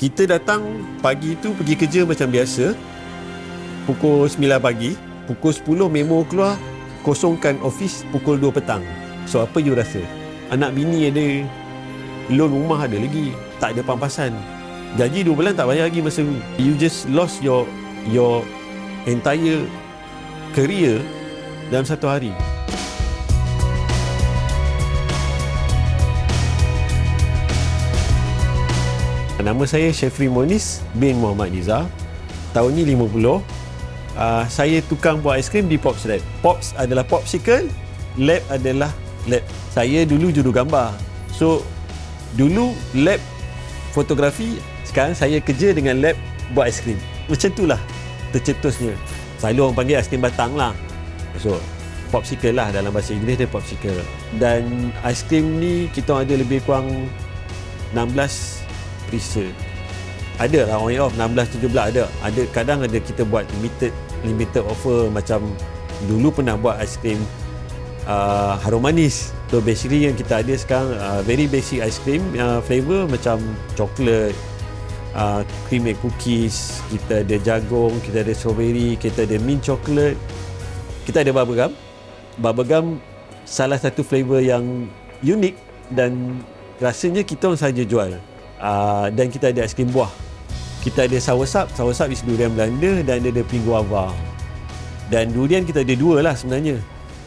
Kita datang pagi tu pergi kerja macam biasa. Pukul 9 pagi. Pukul 10 memo keluar. Kosongkan office pukul 2 petang. So apa you rasa? Anak bini ada. Loan rumah ada lagi. Tak ada pampasan. Gaji 2 bulan tak bayar lagi masa tu. You just lost your your entire career dalam satu hari. Nama saya Syafri Monis bin Muhammad Nizar. Tahun ni 50. Uh, saya tukang buat aiskrim di Pops Lab. Pops adalah Popsicle, Lab adalah Lab. Saya dulu juru gambar. So, dulu lab fotografi, sekarang saya kerja dengan lab buat aiskrim. Macam itulah tercetusnya. Selalu orang panggil aiskrim batang lah. So, Popsicle lah dalam bahasa Inggeris dia Popsicle. Dan aiskrim ni kita ada lebih kurang 16 perisa ada lah on off 16 17 ada. Ada kadang ada kita buat limited limited offer macam dulu pernah buat aiskrim uh, harum manis. So basically yang kita ada sekarang uh, very basic cream uh, flavor macam coklat uh, cream and cookies kita ada jagung kita ada strawberry kita ada mint chocolate. Kita ada bubblegum bubblegum salah satu flavor yang unik dan rasanya kita orang saja jual uh, dan kita ada aiskrim buah. Kita ada soursop, soursop is durian Belanda dan ada pink guava. Dan durian kita ada dua lah sebenarnya.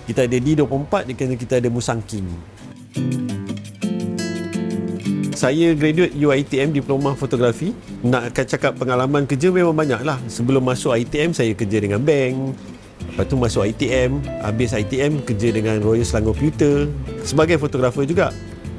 Kita ada D24 dan kita ada Musang King. Saya graduate UITM Diploma Fotografi. Nak cakap pengalaman kerja memang banyak lah. Sebelum masuk ITM saya kerja dengan bank. Lepas tu masuk ITM. Habis ITM kerja dengan Royal Selangor Computer. Sebagai fotografer juga.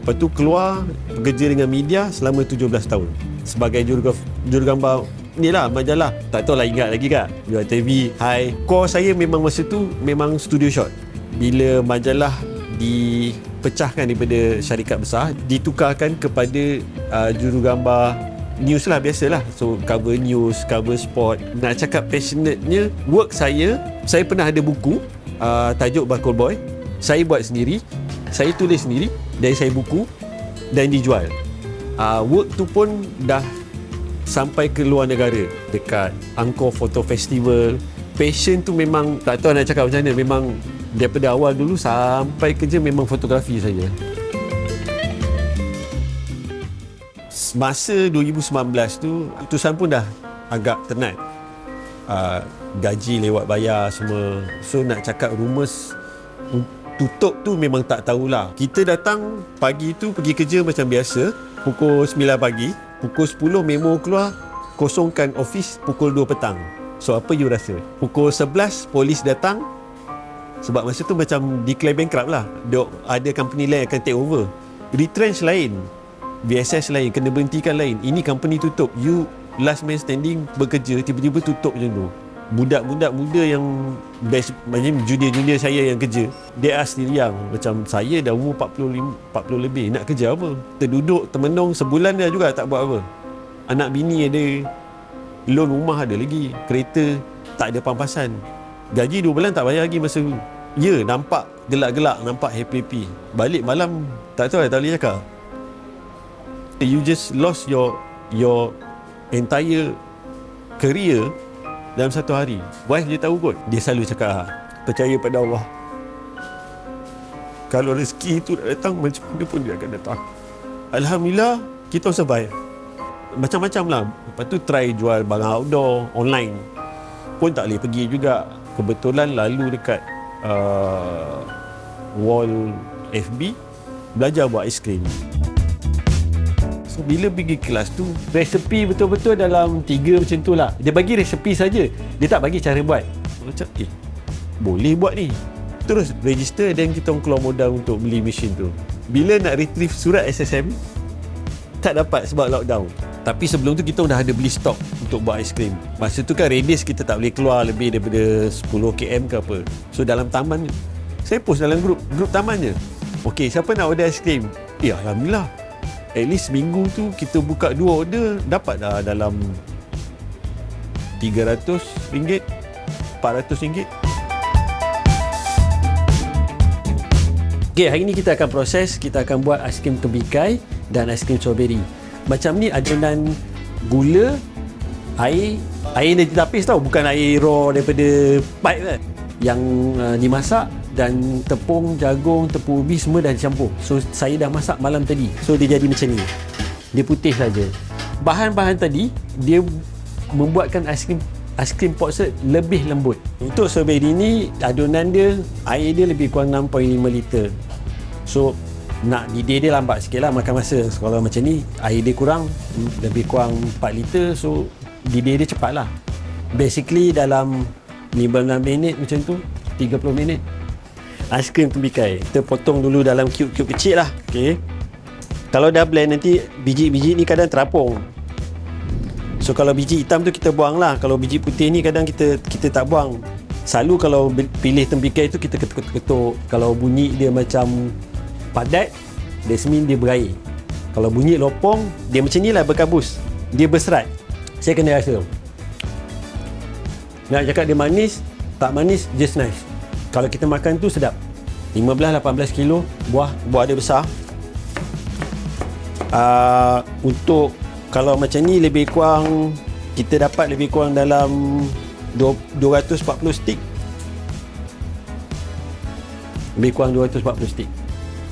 Lepas tu keluar bekerja dengan media selama 17 tahun. Sebagai juru, juru gambar ni lah majalah tak tahu lah ingat lagi kak. UiTV Hai core saya memang masa tu memang studio shot bila majalah dipecahkan daripada syarikat besar ditukarkan kepada uh, juru gambar news lah biasalah so cover news cover sport. Nak cakap passionate-nya work saya saya pernah ada buku uh, tajuk Bakul Boy. Saya buat sendiri saya tulis sendiri dari saya buku dan dijual. Uh, work tu pun dah sampai ke luar negara dekat Angkor Photo Festival. Passion tu memang tak tahu nak cakap macam mana. Memang daripada awal dulu sampai kerja memang fotografi saja. Masa 2019 tu, utusan pun dah agak tenat. Uh, gaji lewat bayar semua. So nak cakap rumus tutup tu memang tak tahulah. Kita datang pagi tu pergi kerja macam biasa, pukul 9 pagi, pukul 10 memo keluar, kosongkan office pukul 2 petang. So apa you rasa? Pukul 11 polis datang sebab masa tu macam declare bankrupt lah. Ada company lain akan take over. Retrench lain. VSS lain kena berhentikan lain. Ini company tutup. You last man standing bekerja tiba-tiba tutup macam tu budak-budak muda yang best macam junior-junior saya yang kerja dia sendiri yang macam saya dah umur 45 40 lebih nak kerja apa? Terduduk termenung sebulan dah juga tak buat apa. Anak bini ada loan rumah ada lagi kereta tak ada pampasan. Gaji 2 bulan tak bayar lagi masa ya nampak gelak-gelak nampak happy-happy. Balik malam tak tahu tak boleh cakap. You just lost your your entire career dalam satu hari wife dia tahu kot. Dia selalu cakap ah, percaya pada Allah. Kalau rezeki itu nak datang macam mana pun dia akan datang. Alhamdulillah kita survive. Macam-macam lah. Lepas tu try jual barang outdoor online. Pun tak boleh pergi juga. Kebetulan lalu dekat uh, wall FB belajar buat aiskrim So, bila pergi kelas tu, resepi betul-betul dalam tiga macam tu lah. Dia bagi resepi saja. Dia tak bagi cara buat. Macam, eh, boleh buat ni. Terus register dan kita keluar modal untuk beli mesin tu. Bila nak retrieve surat SSM, tak dapat sebab lockdown. Tapi sebelum tu kita dah ada beli stok untuk buat aiskrim. Masa tu kan radius kita tak boleh keluar lebih daripada 10 km ke apa. So dalam taman, saya post dalam grup, grup tamannya. Okey, siapa nak order aiskrim? Ya, Alhamdulillah at least minggu tu kita buka dua order dapat dah dalam RM300 RM400 Okay, hari ni kita akan proses, kita akan buat aiskrim kebikai dan aiskrim strawberry. Macam ni adonan gula air air dia tapis tau bukan air raw daripada pipe kan yang uh, dimasak dan tepung jagung tepung ubi semua dah dicampur. So saya dah masak malam tadi. So dia jadi macam ni. Dia putih saja. Bahan-bahan tadi dia membuatkan aiskrim aiskrim Port lebih lembut. Untuk strawberry ni adunan dia air dia lebih kurang 6.5 liter. So nak didih dia lambat sikit lah makan masa. Kalau macam ni air dia kurang lebih kurang 4 liter. So didih dia cepat lah basically dalam 15 minit macam tu 30 minit aiskrim tembikai kita potong dulu dalam cube-cube kecil lah okay. kalau dah blend nanti biji-biji ni kadang terapung. So kalau biji hitam tu kita buang lah. Kalau biji putih ni kadang kita kita tak buang. Selalu kalau pilih tembikai tu kita ketuk-ketuk. Kalau bunyi dia macam padat Desmin dia berair. Kalau bunyi lopong dia macam ni lah berkabus. Dia berserat. Saya kena rasa. Nak cakap dia manis tak manis just nice kalau kita makan tu sedap. 15-18 kilo buah buah dia besar. Uh, untuk kalau macam ni lebih kurang kita dapat lebih kurang dalam 240 stick. Lebih kurang 240 stick.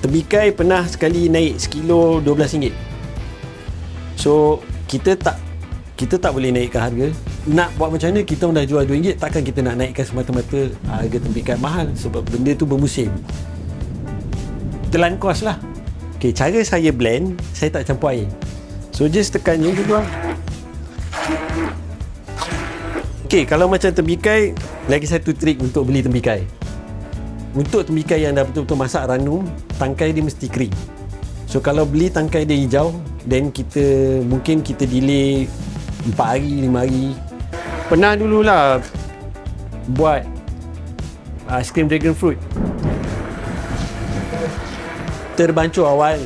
Tebikai pernah sekali naik sekilo RM12 so kita tak kita tak boleh naikkan harga nak buat macam mana kita dah jual RM2 takkan kita nak naikkan semata-mata harga tembikai mahal sebab benda tu bermusim. Telan kos lah. Ok cara saya blend saya tak campur air. So just tekan je tu lah ok kalau macam tembikai lagi satu trik untuk beli tembikai untuk tembikai yang dah betul-betul masak ranum tangkai dia mesti kering. So kalau beli tangkai dia hijau then kita mungkin kita delay 4 hari 5 hari pernah dululah buat cream dragon fruit. Terbancuh awal.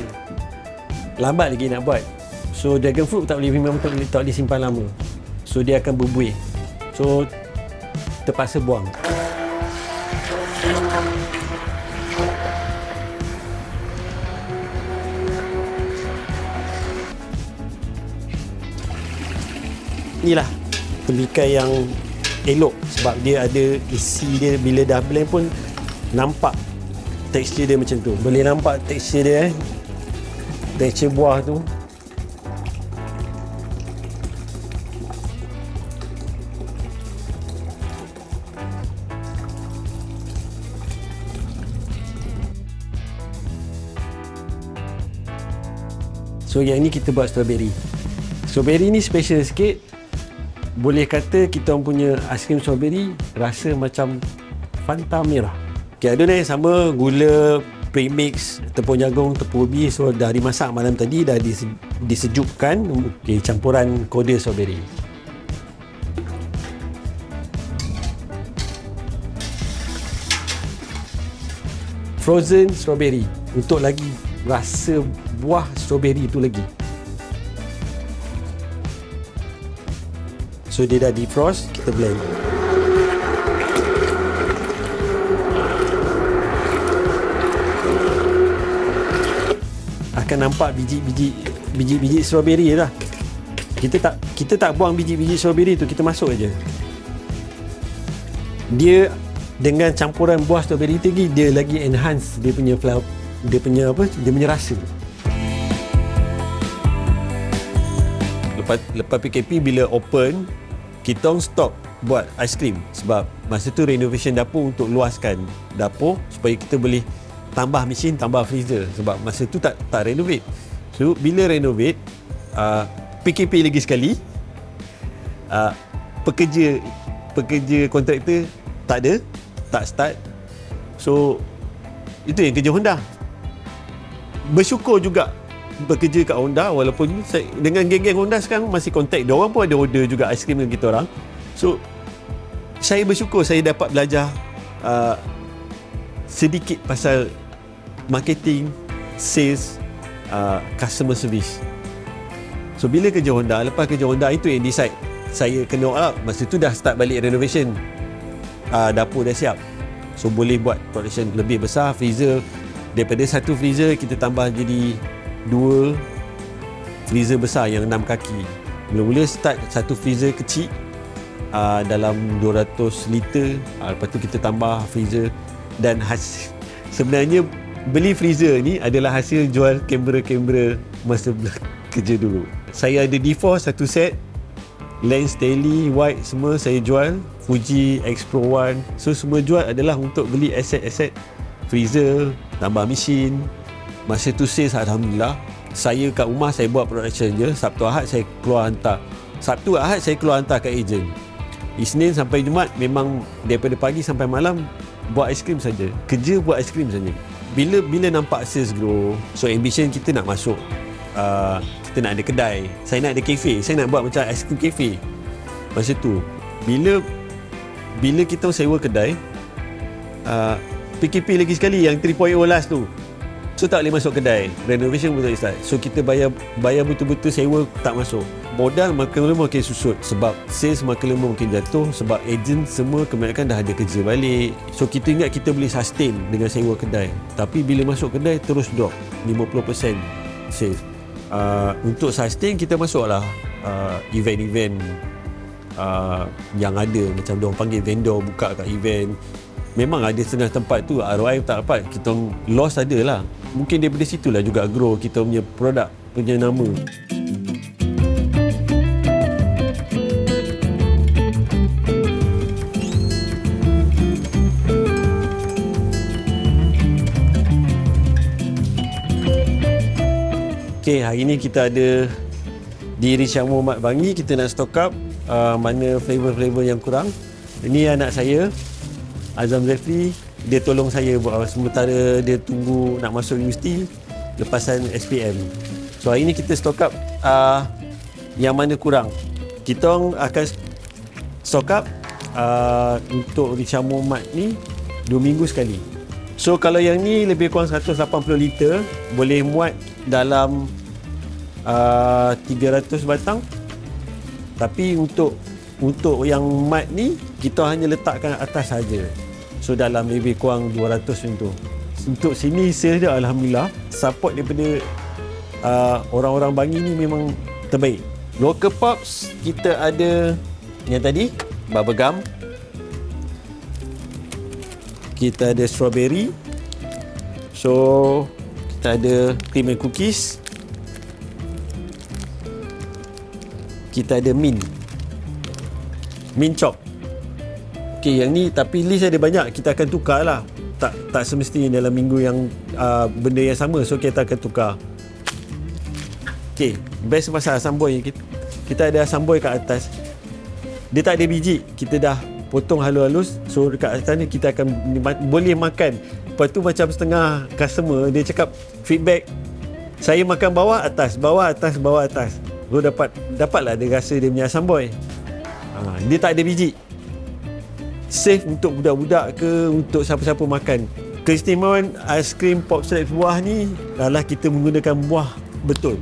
Lambat lagi nak buat. So dragon fruit tak boleh memang tak boleh, tak boleh simpan lama. So dia akan berbuih. So terpaksa buang. Inilah tembikai yang elok sebab dia ada isi dia bila dah blend pun nampak tekstur dia macam tu. Boleh nampak tekstur dia eh? Tekstur buah tu. So yang ni kita buat strawberry. Strawberry ni special sikit boleh kata kita orang punya aiskrim strawberry rasa macam Fanta merah. Okay, adunan yang sama gula premix tepung jagung tepung ubi so dah dimasak malam tadi dah disejukkan okay, campuran kode strawberry. Frozen strawberry. Untuk lagi rasa buah strawberry itu lagi So dia dah defrost Kita blend Akan nampak biji-biji Biji-biji strawberry lah kita tak kita tak buang biji-biji strawberry tu kita masuk aja. Dia dengan campuran buah strawberry tu lagi dia lagi enhance dia punya flower dia punya apa dia punya rasa. Lepas lepas PKP bila open kita stop buat aiskrim sebab masa tu renovation dapur untuk luaskan dapur supaya kita boleh tambah mesin tambah freezer sebab masa tu tak tak renovate. So bila renovate uh, PKP lagi sekali. Uh, pekerja pekerja kontraktor tak ada tak start. So itu yang kerja Honda. Bersyukur juga bekerja kat Honda walaupun saya, dengan geng-geng Honda sekarang masih kontak dia orang pun ada order juga aiskrim dengan kita orang. So saya bersyukur saya dapat belajar uh, sedikit pasal marketing sales uh, customer service. So bila kerja Honda lepas kerja Honda itu yang decide saya kena up masa tu dah start balik renovation. Uh, dapur dah siap. So boleh buat production lebih besar freezer. Daripada satu freezer kita tambah jadi dua freezer besar yang enam kaki. Mula-mula start satu freezer kecil uh, dalam 200 liter. Uh, lepas tu kita tambah freezer. Dan hasil sebenarnya beli freezer ni adalah hasil jual kamera-kamera masa kerja dulu. Saya ada D4 satu set. Lens daily wide semua saya jual. Fuji X Pro One. So semua jual adalah untuk beli aset-aset freezer tambah mesin masa tu sales Alhamdulillah saya kat rumah saya buat production je. Sabtu Ahad saya keluar hantar. Sabtu Ahad saya keluar hantar kat ejen Isnin sampai Jumat memang daripada pagi sampai malam buat aiskrim saja. Kerja buat aiskrim saja. Bila bila nampak sales grow so ambition kita nak masuk uh, kita nak ada kedai. Saya nak ada kafe saya nak buat macam aiskrim kafe masa tu bila bila kita sewa kedai uh, PKP lagi sekali yang 3.0 last tu So tak boleh masuk kedai. Renovation betul start. So kita bayar bayar betul-betul sewa tak masuk. Modal makin lama makin susut Sebab sales makin lama makin jatuh Sebab agent semua kebanyakan dah ada kerja balik. So kita ingat kita boleh sustain dengan sewa kedai. Tapi bila masuk kedai terus drop 50% sales. Uh, Untuk sustain kita masuklah uh, Event-event uh, Yang ada. Macam diorang panggil vendor buka kat event Memang ada setengah tempat tu ROI tak dapat. Kita loss ada lah mungkin daripada situlah juga grow kita punya produk punya nama. Okay, hari ni kita ada di Risha Muhammad Bangi. Kita nak stock up uh, mana flavor-flavor yang kurang. Ini anak saya Azam Zafri dia tolong saya buat sementara dia tunggu nak masuk universiti lepasan SPM. So hari ni kita stock up uh, yang mana kurang. Kita akan stock up uh, untuk Richard Muhammad ni 2 minggu sekali. So kalau yang ni lebih kurang 180 liter boleh muat dalam uh, 300 batang. Tapi untuk untuk yang mat ni kita hanya letakkan atas saja. So dalam lebih kurang 200 macam tu. Untuk sini sales dia Alhamdulillah Support daripada uh, Orang-orang Bangi ni memang terbaik. Local Pops Kita ada Yang tadi Bubblegum Kita ada strawberry. So Kita ada cream and cookies. Kita ada mint. Mint chop okey yang ni tapi list ada banyak. Kita akan tukar lah. Tak tak semestinya dalam minggu yang uh, benda yang sama so kita akan tukar. Okey best pasal asam boy kita, kita ada asam boy kat atas. Dia tak ada biji. Kita dah potong halus-halus so dekat atas ni kita akan boleh makan. Lepas tu macam setengah customer dia cakap feedback saya makan bawah atas bawah atas bawah atas. So dapat dapatlah dia rasa dia punya asam boy ha, dia tak ada biji safe untuk budak-budak ke untuk siapa-siapa makan. Keistimewaan aiskrim pop strap buah ni adalah kita menggunakan buah betul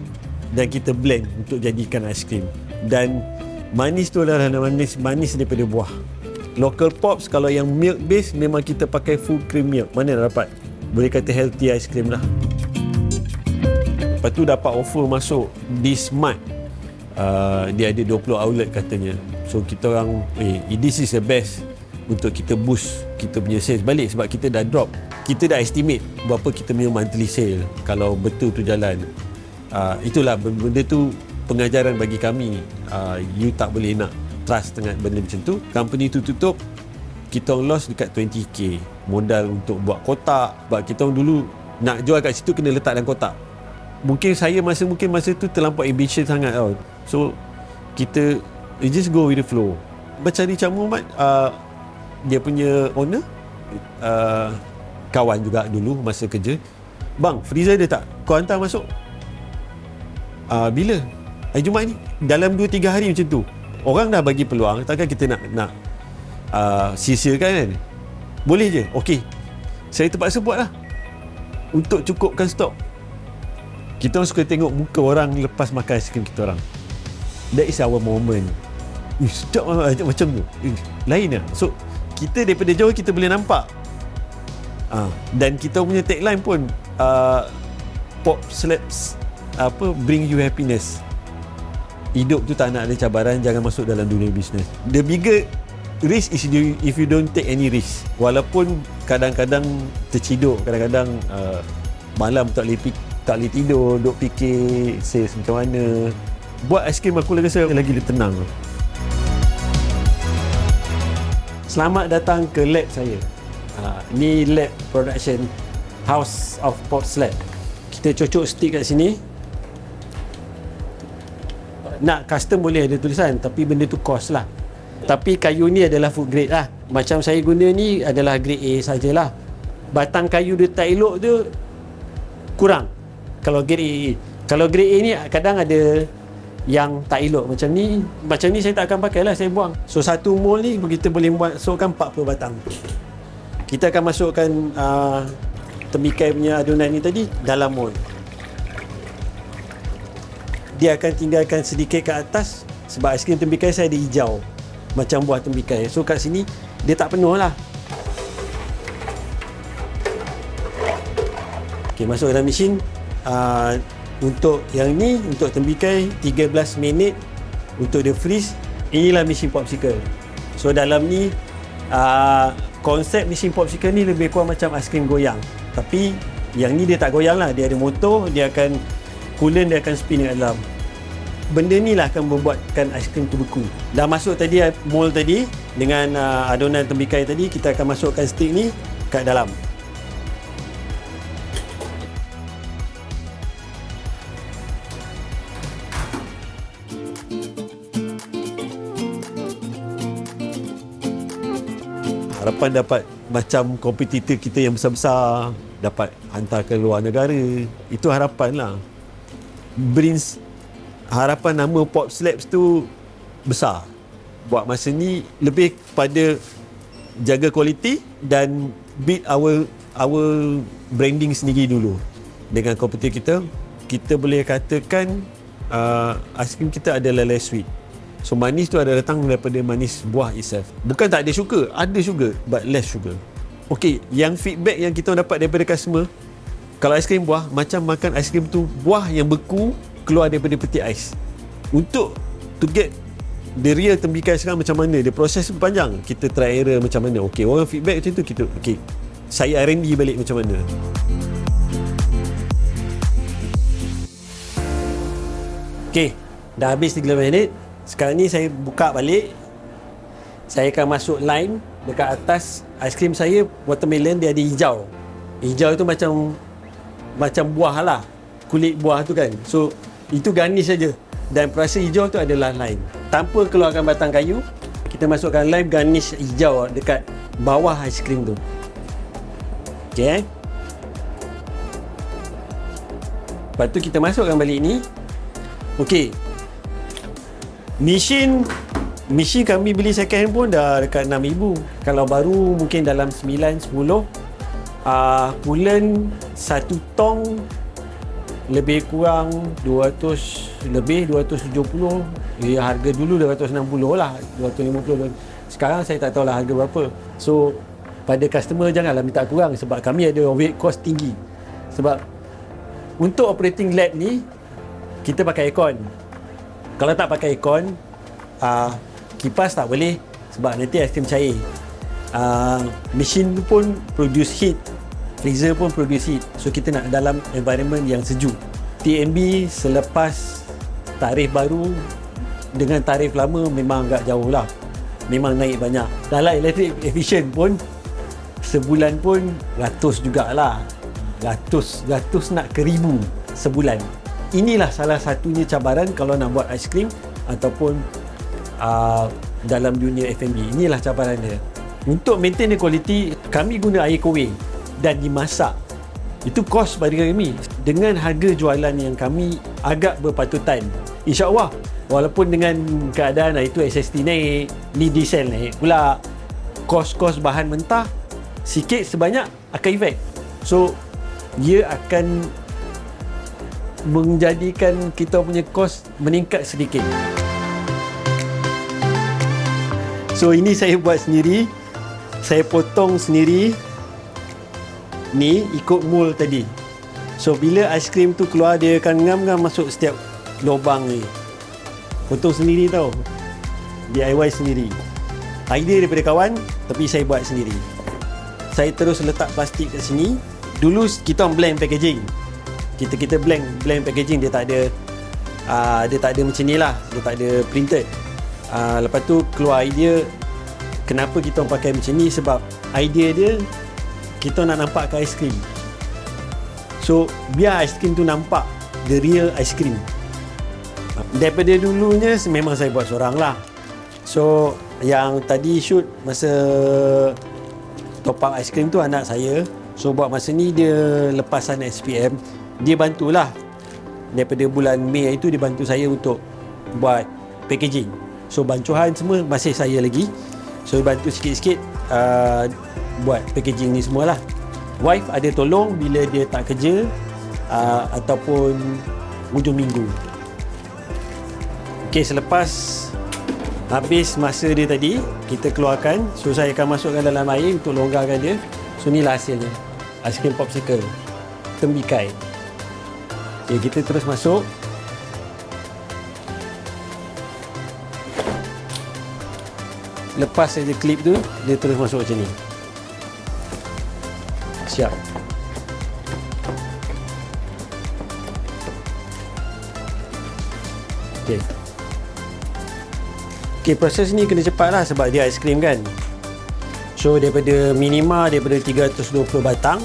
dan kita blend untuk jadikan aiskrim dan manis tu adalah manis manis daripada buah. Local pops kalau yang milk base memang kita pakai full cream milk. Mana dapat? Boleh kata healthy aiskrim lah. Lepas tu dapat offer masuk di smart uh, dia ada 20 outlet katanya. So kita orang eh this is the best untuk kita boost kita punya sales balik sebab kita dah drop. Kita dah estimate berapa kita punya monthly sale kalau betul tu jalan. Uh, itulah benda tu pengajaran bagi kami. Uh, you tak boleh nak trust dengan benda macam tu. Company tu tutup kita loss dekat 20k modal untuk buat kotak. Sebab kita dulu nak jual kat situ kena letak dalam kotak. Mungkin saya masa mungkin masa tu terlampau ambition sangat tau. So kita just go with the flow. Macam Richard Muhammad uh, dia punya owner uh, kawan juga dulu masa kerja. Bang freezer dia tak? Kau hantar masuk. Uh, bila? Hari Jumaat ni? Dalam 2-3 hari macam tu. Orang dah bagi peluang takkan kita nak nak uh, sia-siakan kan? Boleh je? Okey. Saya terpaksa buat lah untuk cukupkan stok. Kita orang suka tengok muka orang lepas makan aiskrim kita orang. That is our moment. Ih, sedap macam tu. Ih, lain lah. So kita daripada jauh kita boleh nampak. Uh, dan kita punya tagline pun uh, pop slaps apa bring you happiness. Hidup tu tak nak ada cabaran jangan masuk dalam dunia bisnes. The bigger risk is if you don't take any risk. Walaupun kadang-kadang terciduk kadang-kadang uh, malam tak boleh tak boleh tidur duk fikir sales macam mana. Buat aiskrim aku rasa lagi lebih tenang selamat datang ke lab saya. Uh, ni lab production house of pop slab kita cocok stick kat sini. Nak custom boleh ada tulisan tapi benda tu cost lah. Tapi kayu ni adalah food grade lah. Macam saya guna ni adalah grade A sajalah. Batang kayu dia tak elok tu kurang. Kalau grade A. Kalau grade A ni kadang ada yang tak elok. Macam ni macam ni saya tak akan pakai lah saya buang. So satu mol ni kita boleh masukkan 40 batang. Kita akan masukkan uh, tembikai punya adunan ni tadi dalam mol dia akan tinggalkan sedikit ke atas sebab aiskrim tembikai saya ada hijau. Macam buah tembikai so kat sini dia tak penuh lah. Ok masuk dalam mesin. Uh, untuk yang ni untuk tembikai 13 minit untuk dia freeze inilah mesin popsicle. So dalam ni uh, konsep mesin popsicle ni lebih kurang macam aiskrim goyang. Tapi yang ni dia tak goyang lah. Dia ada motor dia akan coolant dia akan spin dekat dalam benda ni lah akan membuatkan aiskrim tu beku dah masuk tadi mold tadi dengan uh, adonan tembikai tadi kita akan masukkan stick ni kat dalam harapan dapat macam kompetitor kita yang besar-besar dapat hantar ke luar negara. Itu harapan lah. Brings harapan nama Pop Slabs tu besar. Buat masa ni lebih pada jaga kualiti dan beat our our branding sendiri dulu. Dengan kompetitor kita kita boleh katakan uh, aiskrim kita adalah less sweet So manis tu ada datang daripada manis buah itself. Bukan tak ada sugar, ada sugar but less sugar. Okay, yang feedback yang kita dapat daripada customer kalau aiskrim buah macam makan aiskrim tu buah yang beku keluar daripada peti ais. Untuk to get the real tembikai sekarang macam mana, the proses panjang. Kita try error macam mana. Okay, orang feedback macam tu kita okay. Saya R&D balik macam mana. Okay, dah habis 3 minit. Sekarang ni saya buka balik. Saya akan masuk line Dekat atas Aiskrim saya Watermelon dia ada hijau. Hijau tu macam Macam buah lah. Kulit buah tu kan. So Itu garnish saja. Dan perasa hijau tu adalah line. Tanpa keluarkan batang kayu Kita masukkan lime garnish hijau Dekat bawah aiskrim tu. Okay Lepas tu kita masukkan balik ni. Okay Mesin Mesin kami beli second hand pun dah dekat 6000 Kalau baru mungkin dalam 9 10 uh, Coolant satu tong lebih kurang 200 lebih 270 ya, harga dulu 260 lah 250 sekarang saya tak tahu lah harga berapa. So pada customer janganlah minta kurang sebab kami ada weight cost tinggi. Sebab untuk operating lab ni kita pakai aircon kalau tak pakai aircon uh, kipas tak boleh sebab nanti aiskrim cair. Uh, mesin tu pun produce heat freezer pun produce heat. So kita nak dalam environment yang sejuk. TNB selepas tarif baru dengan tarif lama memang agak jauh lah. Memang naik banyak. Dalam electric efficient pun sebulan pun ratus jugalah. Ratus ratus nak ke ribu sebulan inilah salah satunya cabaran kalau nak buat aiskrim ataupun uh, dalam dunia F&B inilah cabaran dia. Untuk maintain the quality kami guna air kowe dan dimasak. Itu kos pada kami. Dengan harga jualan yang kami agak berpatutan insyaAllah walaupun dengan keadaan itu SST naik ni diesel naik pula kos-kos bahan mentah sikit sebanyak akan efek so ia akan menjadikan kita punya kos meningkat sedikit. So ini saya buat sendiri. Saya potong sendiri. Ni ikut mold tadi. So bila aiskrim tu keluar dia akan ngam-ngam masuk setiap lubang ni. potong sendiri tau DIY sendiri idea daripada kawan tapi saya buat sendiri saya terus letak plastik kat sini dulu kita blend packaging kita kita blend blend packaging. Dia tak ada uh, dia tak ada macam ni lah. Dia tak ada printed. Uh, lepas tu keluar idea kenapa kita orang pakai macam ni? Sebab idea dia kita nak nampak ke aiskrim. So biar aiskrim tu nampak the real aiskrim. Daripada dulunya memang saya buat seorang lah. So yang tadi shoot masa topang aiskrim tu anak saya. So buat masa ni dia lepasan SPM dia bantulah. Daripada bulan Mei itu dia bantu saya untuk buat packaging. So bancuhan semua masih saya lagi. So bantu sikit-sikit uh, buat packaging ni semualah. Wife ada tolong bila dia tak kerja uh, ataupun hujung minggu. Ok selepas habis masa dia tadi kita keluarkan. So saya akan masukkan dalam air untuk longgarkan dia. So inilah hasilnya. Aiskrim popsicle. Tembikai ok kita terus masuk. Lepas saja klip tu dia terus masuk macam ni. Siap. Ok Okay, proses ni kena cepat lah sebab dia aiskrim kan. So, daripada minima daripada 320 batang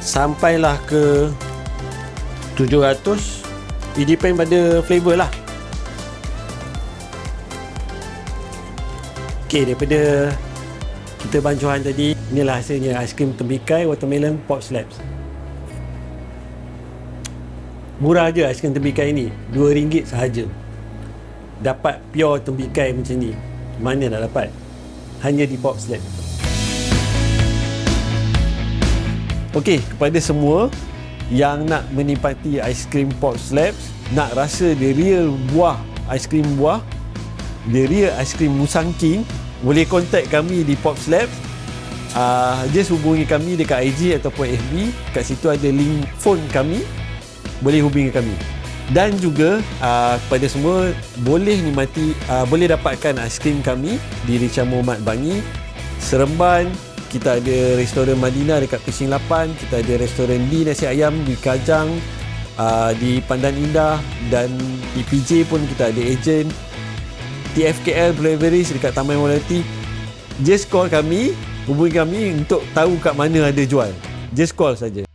sampailah ke 700 it depend pada flavor lah. Okay, daripada kita bancuhan tadi, inilah hasilnya. Aiskrim tembikai watermelon pop slabs. Murah je aiskrim tembikai ni, RM2 sahaja. Dapat pure tembikai macam ni. Mana nak dapat? Hanya di Pop Slab. Ok kepada semua yang nak menikmati aiskrim Pop Slabs nak rasa the real buah aiskrim buah the real aiskrim Musang King boleh contact kami di Pop Slab uh, just hubungi kami dekat IG ataupun FB kat situ ada link phone kami. Boleh hubungi kami. Dan juga uh, kepada semua boleh nikmati uh, boleh dapatkan aiskrim kami di Richard Muhammad Bangi Seremban kita ada restoran Madinah dekat Pising 8 kita ada restoran Lee Nasi Ayam di Kajang uh, di Pandan Indah dan di PJ pun kita ada ejen TFKL Breweries dekat Taman Morality just call kami hubungi kami untuk tahu kat mana ada jual. Just call saja